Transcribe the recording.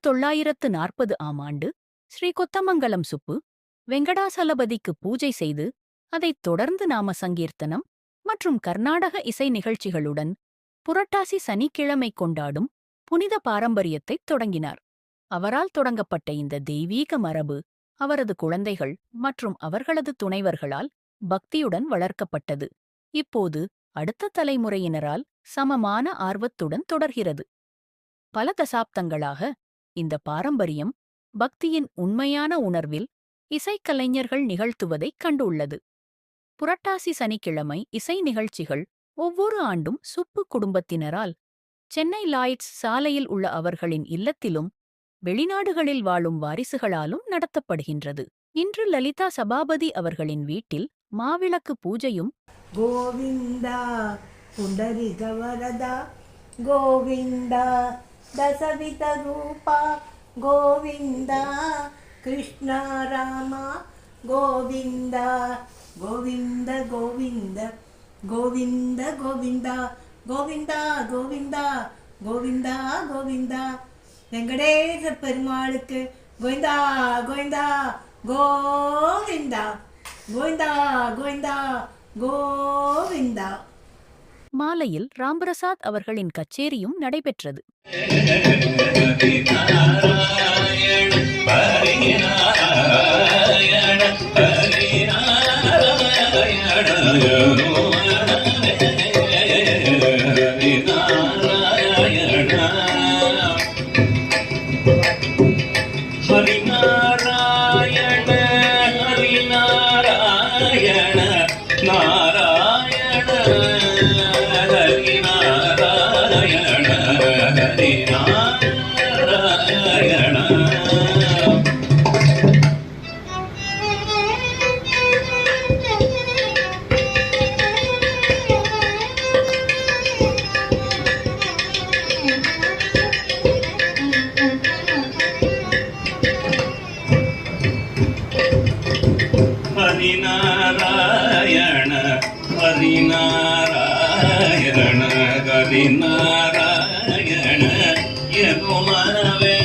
தொள்ளாயிரத்து நாற்பது ஆம் ஆண்டு ஸ்ரீ கொத்தமங்கலம் சுப்பு வெங்கடாசலபதிக்கு பூஜை செய்து அதைத் தொடர்ந்து நாம சங்கீர்த்தனம் மற்றும் கர்நாடக இசை நிகழ்ச்சிகளுடன் புரட்டாசி சனிக்கிழமை கொண்டாடும் புனித பாரம்பரியத்தைத் தொடங்கினார். அவரால் தொடங்கப்பட்ட இந்த தெய்வீக மரபு அவரது குழந்தைகள் மற்றும் அவர்களது துணைவர்களால் பக்தியுடன் வளர்க்கப்பட்டது. இப்போது அடுத்த தலைமுறையினரால் சமமான ஆர்வத்துடன் தொடர்கிறது. பல தசாப்தங்களாக இந்த பாரம்பரியம் பக்தியின் உண்மையான உணர்வில் இசைக்கலைஞர்கள் நிகழ்த்துவதைக் கண்டுள்ளது. புரட்டாசி சனிக்கிழமை இசை நிகழ்ச்சிகள் ஒவ்வொரு ஆண்டும் சுப்பு குடும்பத்தினரால் சென்னை லாய்ட்ஸ் சாலையில் உள்ள அவர்களின் இல்லத்திலும் வெளிநாடுகளில் வாழும் வாரிசுகளாலும் நடத்தப்படுகின்றது. இன்று லலிதா சபாபதி அவர்களின் வீட்டில் மாவிளக்கு பூஜையும் கோவிந்தா புண்டரிகவரதா கோவிந்தா दशविधरूपा गोविन्द कृष्ण राम गोविन्द गोविन्द गोविन्द गोविन्द गोविन्द गोविन्द गोविन्द கோவிந்தா கோவிந்தா. வெங்கடேச பெருமாளுக்கு கோவிந்தா கோவிந்தா கோவிந்தா கோவிந்தா கோவிந்தா கோவிந்தா. மாலையில் ராம்பிரசாத் அவர்களின் கச்சேரியும் நடைபெற்றது. ஹரிநாராயண ஹரிநாராயண ஹரிநாராயண ஹரிநாராயண என் மனவே